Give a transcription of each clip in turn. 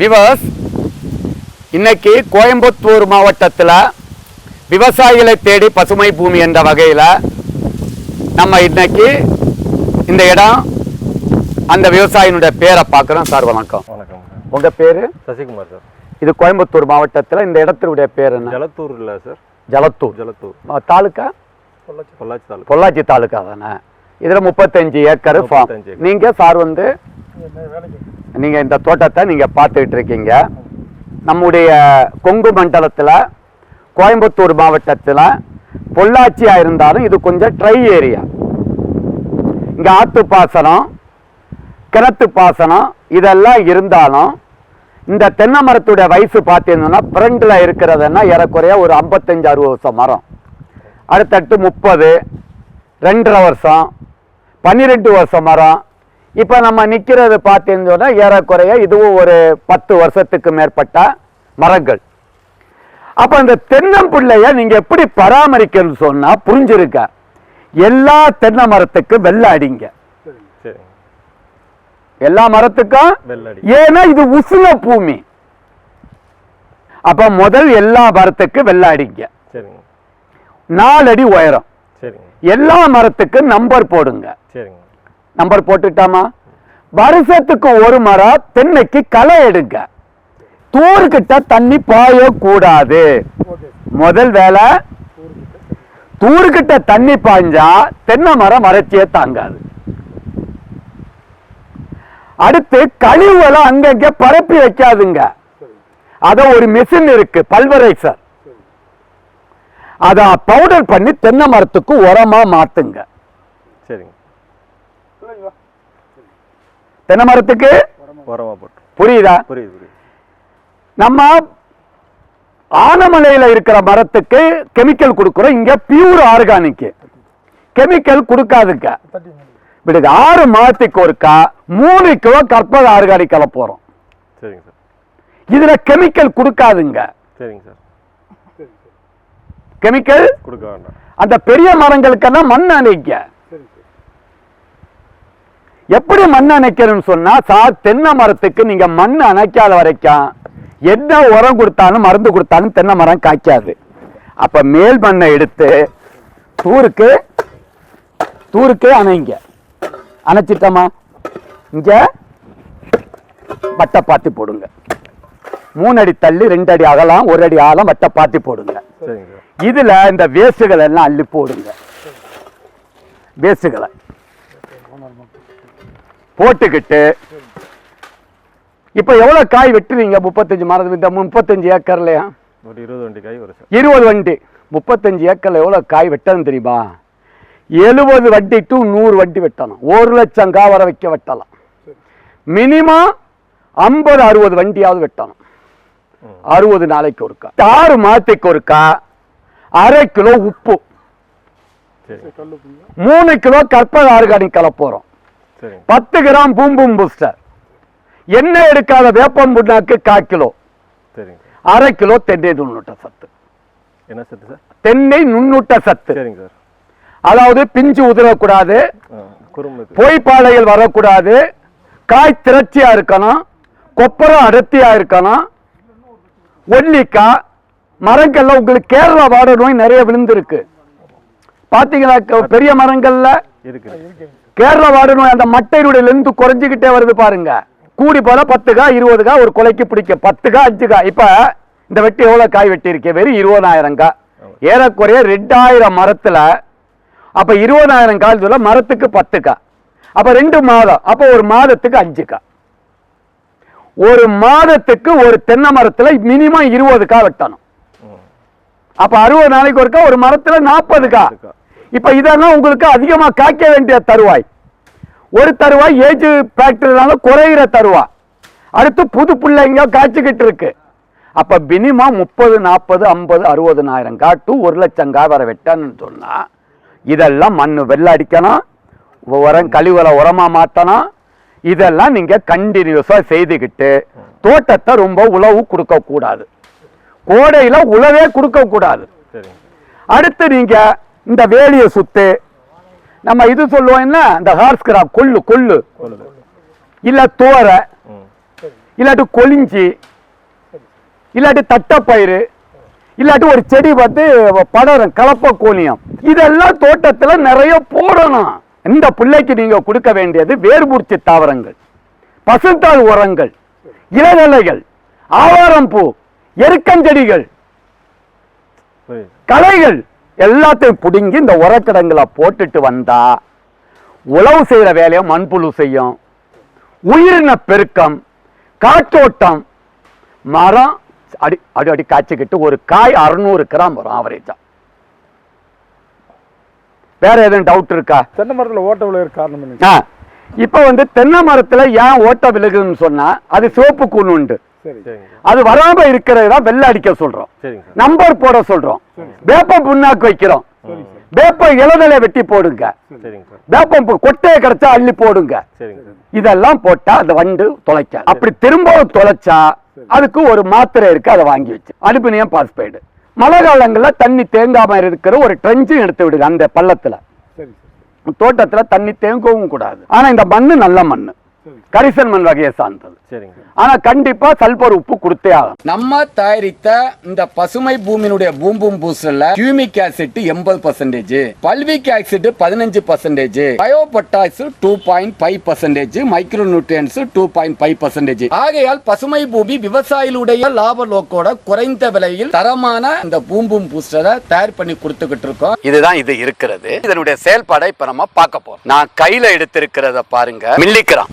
விவஸ் இன்னைக்கு கோயம்புத்தூர் மாவட்டத்தில் விவசாயிகளை தேடி பசுமை பூமி என்ற வகையில் நம்ம இன்னைக்கு இந்த இடம் அந்த விவசாயினுடைய பேரை பார்க்குறோம். சார் வணக்கம். வணக்கம். உங்கள் பேர்? சசிகுமார் சார். இது கோயம்புத்தூர் மாவட்டத்தில் இந்த இடத்தினுடைய பேர் என்ன? ஜலத்தூர் இல்லை சார். ஜலத்தூர். ஜலத்தூர். தாலுக்கா? பொள்ளாச்சி தாலுக்கா. பொள்ளாச்சி தாலுக்கா தானே? இதில் முப்பத்தஞ்சு ஏக்கர் ஃபார்ம் 35 ஏக்கர். நீங்கள் சார் வந்து நீங்கள் இந்த தோட்டத்தை நீங்கள் பார்த்துக்கிட்டு இருக்கீங்க. நம்முடைய கொங்கு மண்டலத்தில் கோயம்புத்தூர் மாவட்டத்தில் பொள்ளாச்சியாக இருந்தாலும் இது கொஞ்சம் ட்ரை ஏரியா. இங்கே ஆற்று பாசனம் கிணத்து பாசனம் இதெல்லாம் இருந்தாலும் இந்த தென்னை மரத்துடைய வயசு பார்த்தீங்கன்னா ஃப்ரண்டில் இருக்கிறதுன்னா ஏறக்குறைய ஒரு ஐம்பத்தஞ்சு அறுபது வருஷம் மரம். அடுத்தடுத்து முப்பது ரெண்டரை வருஷம் பன்னிரெண்டு வருஷம் மரம் இப்போ நம்ம நிற்கிறது பார்த்தீங்கன்னா ஏறக்குறைய இதுவும் ஒரு பத்து வருஷத்துக்கு மேற்பட்ட மரங்கள். அப்போ இந்த தென்னம்பிள்ளைய நீங்கள் எப்படி பராமரிக்கணும்னு சொன்னால் புரிஞ்சிருக்க. எல்லா தென்னை மரத்துக்கும் வெள்ளை அடிங்க. எல்லா மரத்துக்கும்? ஏன்னா இது உசுன பூமி. அப்ப முதல் எல்லா மரத்துக்கு வெள்ளை அடிங்க. சரிங்க. நாலு அடி உயரம். எல்லா மரத்துக்கும் நம்பர் போடுங்க. சரிங்க. நம்பர் போட்டுட்டாமா வருஷத்துக்கு ஒரு மரம் தென்னைக்கு களை எடுங்க. தூர்கிட்ட தண்ணி பாயக்கூடாது. முதல் வேலை தூர்கிட்ட தண்ணி பாய்ஞ்சா தென்னை மரம் வறட்சியே தாங்காது. அடுத்து கழிவுகளை அங்கங்க பரப்பி வைக்காதுங்க. அத ஒரு மிஷின் இருக்கு பல்வரைசர் அத பவுடர் பண்ணி தென்னை மரத்துக்கு உரமா மாத்துங்க. சரிங்க. தென்னை மரத்துக்கு? உரமா போட்டு புரியுதா நம்ம ஆனமலையில இருக்கிற மரத்துக்கு கெமிக்கல் கொடுக்குறோம். இங்க பியூர் ஆர்கானிக் கெமிக்கல் கொடுக்காதுங்க. விடுங்க ஆறு மாதத்துக்கு ஒருக்கா மூணு கிலோ கற்பக ஆர்கானிக் கலப்போறோம் சரிங்க சார். இதுல கெமிக்கல் கொடுக்காதுங்க. சரிங்க சார். கெமிக்கல்? கொடுக்க வேண்டாம். அந்த பெரிய மரங்களுக்கெல்லாம் மண் அணைக்க எப்படி மண் அணைக்கணும்னு சொன்னா சார் தென்னை மரத்துக்கு நீங்க மண் அணைக்காத வரைக்கும் என்ன உரம் கொடுத்தாலும் மருந்து கொடுத்தாலும் தென்னை மரம் காய்க்காது. அப்ப மேல் மண்ணை எடுத்து தூருக்கு தூருக்கு அணைங்க. அணைச்சிட்டோமா? இங்க வட்டை பாத்தி போடுங்க. மூணு அடி தள்ளி ரெண்டு அடி அகலம் ஒரு அடி ஆழம் வட்டை பாத்தி போடுங்க. இதுல இந்த வேஸ்டுகள் எல்லாம் அள்ளி போடுங்க. வேஸ்டுகளை போட்டுக்கிட்டு இப்ப எவ்வளவு காய் வெட்டுவீங்க முப்பத்தஞ்சு மரம் இந்த முப்பத்தஞ்சு ஏக்கர்லயா? ஒரு இருபது வண்டி காய் வரும் சார். இருபது வண்டி. முப்பத்தஞ்சு ஏக்கர்ல எவ்வளவு காய் வெட்டணும் தெரியுமா? எழுபது வண்டி டு நூறு வண்டி வெட்டணும். ஒரு லட்சம் காய் வர வைக்க வெட்டலாம். மினிமம் ஐம்பது அறுபது வண்டியாவது வெட்டணும். அறுபது நாளைக்கு ஒருக்கா. ஆறு மாதத்துக்கு ஒருக்கா. அரை கிலோ உப்பு. மூணு கிலோ கற்பக ஆர்கானிக் கலப்போறோம். சரிங்க பத்து கிராம் பூம்பும் பூஸ்டர் எண்ணெய் எடுக்காத வேப்பம் புண்ணாக்கு கால் கிலோ. அரை கிலோ தென்னை நுண்ணூட்ட சத்து. என்ன சத்து சார்? தென்னை நுண்ணூட்ட சத்து. சரிங்க சார். அதாவது பிஞ்சு உதிரக்கூடாது. பொய்ப்பாளைகள் வரக்கூடாது. காய் திரட்சியா இருக்கணும். கொப்பரம் அடர்த்தியா இருக்கணும். ஒல்லிக்காய் மரங்கள்ல உங்களுக்கு கேரளா வாட நோய் நிறைய விழுந்திருக்கு. பாத்தீங்களா க- பெரிய மரங்கள்ல? இருக்குது கேரள வாட நோய் அந்த மட்டையினுடைய லென்த்து குறைஞ்சிக்கிட்டே வருது பாருங்க. கூடி போல பத்துக்கா இருபதுக்கா ஒரு கொலைக்கு பிடிக்க. பத்துக்கா அஞ்சுக்கா. இப்போ இந்த வெட்டி எவ்வளோ காய் வெட்டி இருக்கே வெறும் இருபதாயிரம் காய் ஏறக்குறைய ரெண்டாயிரம் மரத்தில் அப்போ இருபதாயிரம் காலத்துல மரத்துக்கு பத்துக்கா. அப்போ ரெண்டு மாதம் அப்போ ஒரு மாதத்துக்கு அஞ்சுக்கா. ஒரு மாதத்துக்கு ஒரு தென்னை மரத்துல மினிமம் இருபது கா வெட்டணும். அப்போ அறுபது நாளைக்கு ஒருக்கா ஒரு மரத்தில் நாற்பது கா இப்ப இதெல்லாம் உங்களுக்கு அதிகமா காய்க்க வேண்டிய தருவாய். ஒரு தருவாய் ஏஜ் ஃபேக்டரினால குறையிற தருவாய். அடுத்து புது பிள்ளைங்க காய்ச்சிக்கிட்டு இருக்கு. அப்ப மினிமம் முப்பது நாற்பது ஐம்பது அறுபதுனாயிரம் காட்டு ஒரு லட்சம் வர வெட்டணும்னு சொன்னா இதெல்லாம் மண் வெள்ளை அடிக்கணும். உரம் கழிவுகளை உரமா மாத்தணும். இதெல்லாம் நீங்க கண்டினியூஸா செய்துக்கிட்டு தோட்டத்தை ரொம்ப உழவு கொடுக்க கூடாது கோடையில உழவே கொடுக்க கூடாது சரிங்க. அடுத்து நீங்க இந்த வேலியை சுத்து நம்ம இது சொல்லுவோம் என்ன? இந்த ஹார்ஸ் கிராப் கொள்ளு கொள்ளு. இல்ல தோரை இல்லாட்டி கொளிஞ்சி இல்லாட்டி தட்டப்பயிறு இல்லாட்டி ஒரு செடி வந்து படரும் கலப்ப கோணியம். இதெல்லாம் தோட்டத்துல நிறைய போடணும். இந்த பிள்ளைக்கு நீங்க கொடுக்க வேண்டியது வேர்பூர்ச்சி தாவரங்கள் பசுந்தாள் உரங்கள் இளநிலைகள் ஆவாரம் பூ எருக்கஞ்செடிகள் களைகள். எல்லாத்தையும் பிடுங்கி இந்த உரக்கிடங்களை போட்டுட்டு வந்தா உழவு செய்யற வேலையை மண்புழு செய்யும். உயிரின பெருக்கம் காற்றோட்டம் மரம் அடி அடி அடி காய்ச்சிக்கிட்டு ஒரு காய் அறுநூறு கிராம் வரும் ஆவரேஜா வேற எதுவும் டவுட் இருக்கா? தென்னை மரத்தில் ஓட்ட விழுகிற காரணம் இப்போ வந்து தென்னை மரத்துல ஏன் ஓட்ட விழுகுதுன்னு சொன்னா அது சிவப்பு கூண் உண்டு. அது வராம இருக்கிறது வெள்ளை அடிக்க சொல்றோம். நம்பர் போட சொல்றோம். வேப்ப புண்ணாக்கு வைக்கிறோம். வேப்ப இளநிலை வெட்டி போடுங்க. வேப்பம் கொட்டையை கிடைச்சா அள்ளி போடுங்க. இதெல்லாம் போட்டா அந்த வண்டு தொலைக்க அப்படி திரும்பவும் தொலைச்சா அதுக்கு ஒரு மாத்திரை இருக்கு அதை வாங்கி வச்சு. Aluminium phosphide. மழை காலங்கள்ல தண்ணி தேங்காம இருக்கிற ஒரு ட்ரெஞ்சும் எடுத்து விடுங்க அந்த பள்ளத்துல. தோட்டத்துல தண்ணி தேங்கவும் கூடாது. ஆனா இந்த மண்ணு நல்ல சரி கரிசல் மண் வகையை சார்ந்தது. சரிங்க. ஆனா கண்டிப்பா சல்பர் உப்பு கொடுத்தே ஆகும் நம்ம தயாரித்த இந்த பசுமை பூமியினுடைய பூம்பும் பூசல்ல கியூமிக் ஆசிட் எண்பது பர்சன்டேஜ் பல்விக் ஆசிட் பதினஞ்சு percentage bio potash two point five percentage micro nutrients two point five percentage ஆகையால் பசுமை பூமி விவசாயிகளுடைய லாப நோக்கோட குறைந்த விலையில் தரமான இந்த பூம்பும் பூஸ்டரை தயார் பண்ணி கொடுத்துக்கிட்டு இருக்கோம். இதுதான் இது இருக்கிறது. இதனுடைய செயல்பாடை இப்ப நம்ம பார்க்க போறோம். நான் கையில எடுத்திருக்கிறத பாருங்க. மில்லிக்கிறான்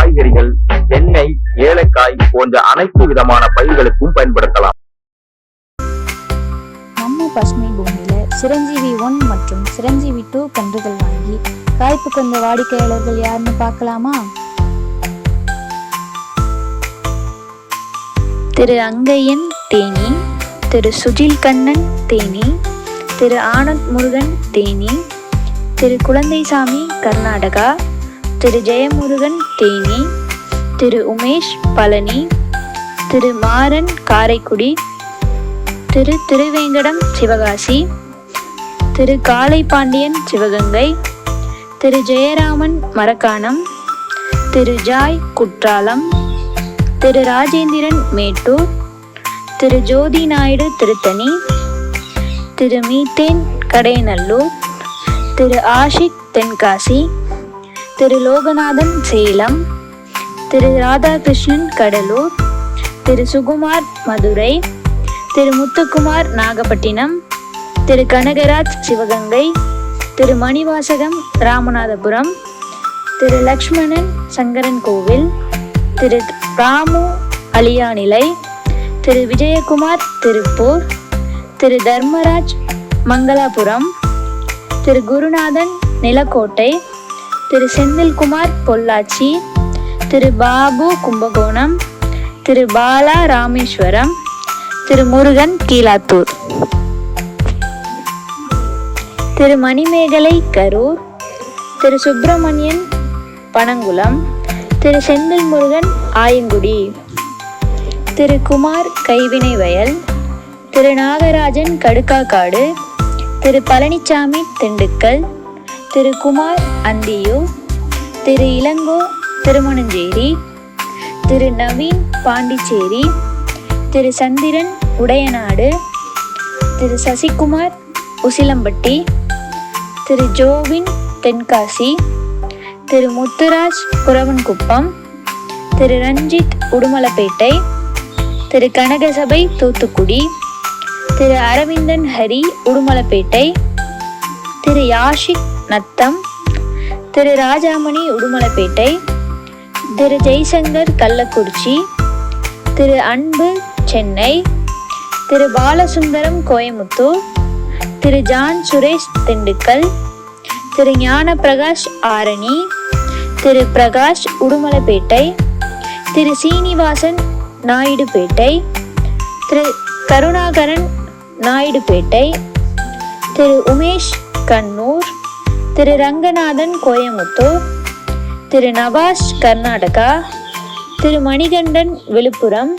காய்கறிகள் தென்னை ஏலக்காய் போன்ற அனைத்து விதமான பயிர்களுக்கும் பயன்படுத்தலாம். நம்ம பசுமை பூமியில சிரஞ்சீவி ஒன் மற்றும் சிரஞ்சீவி டூ கன்றுகள் வாங்கி காய்ப்பு கொண்ட வாடிக்கையாளர்கள் யாருன்னு பார்க்கலாமா? திரு அங்கையன் தேனி திரு சுஜில் கண்ணன் தேனி திரு ஆனந்த் முருகன் தேனி திரு குழந்தைசாமி கர்நாடகா திரு ஜெயமுருகன் தேனி திரு உமேஷ் பழனி திரு மாறன் காரைக்குடி திரு திருவேங்கடம் சிவகாசி திரு காளைப்பாண்டியன் சிவகங்கை திரு ஜெயராமன் மரக்காணம் திரு ஜாய் குற்றாலம் திரு ராஜேந்திரன் மேட்டூர் திரு ஜோதி நாயுடு திருத்தணி திரு மீத்தேன் கடையநல்லூர் திரு ஆஷிக் தென்காசி திரு லோகநாதன் சேலம் திரு ராதாகிருஷ்ணன் கடலூர் திரு சுகுமார் மதுரை திரு முத்துக்குமார் நாகப்பட்டினம் திரு கனகராஜ் சிவகங்கை திரு மணிவாசகம் ராமநாதபுரம் திரு லக்ஷ்மணன் சங்கரன் கோவில் திரு ராமு அலியாநிலை திரு விஜயகுமார் திருப்பூர் திரு தர்மராஜ் மங்களாபுரம் திரு குருநாதன் நிலக்கோட்டை திரு செந்தில்குமார் பொள்ளாச்சி திரு பாபு கும்பகோணம் திரு பாலா ராமேஸ்வரம் திரு முருகன் கீழாத்தூர். திரு மணிமேகலை கரூர் திரு சுப்பிரமணியன் பனங்குளம் திரு செந்தில் முருகன் ஆயங்குடி திரு குமார் கைவினை வயல் திரு நாகராஜன் கடுக்காக்காடு திரு பழனிசாமி திண்டுக்கல் திரு குமார் அந்தியூர் திரு இளங்கோ திருமணஞ்சேரி திரு நவீன் பாண்டிச்சேரி திரு சந்திரன் உடையநாடு திரு சசிகுமார் உசிலம்பட்டி திரு ஜோவின் தென்காசி திரு முத்துராஜ் குரவன்குப்பம் திரு ரஞ்சித் உடுமலப்பேட்டை திரு கனகசபை தூத்துக்குடி திரு அரவிந்தன் ஹரி உடுமலப்பேட்டை திரு யாஷிக் நத்தம். திரு ராஜாமணி உடுமலைப்பேட்டை. திரு ஜெய்சங்கர் கள்ளக்குறிச்சி. திரு அன்பு சென்னை. திரு பாலசுந்தரம் கோயமுத்தூர் திரு ஜான் சுரேஷ் திண்டுக்கல். திரு ஞான பிரகாஷ் ஆரணி. திரு பிரகாஷ் உடுமலைப்பேட்டை. திரு சீனிவாசன் நாயுடுபேட்டை திரு கருணாகரன் நாயுடுபேட்டை திரு உமேஷ் கண்ணூர். திரு ரங்கநாதன் கோயமுத்தூர் திரு நவாஸ் கர்நாடகா திரு மணிகண்டன் விழுப்புரம்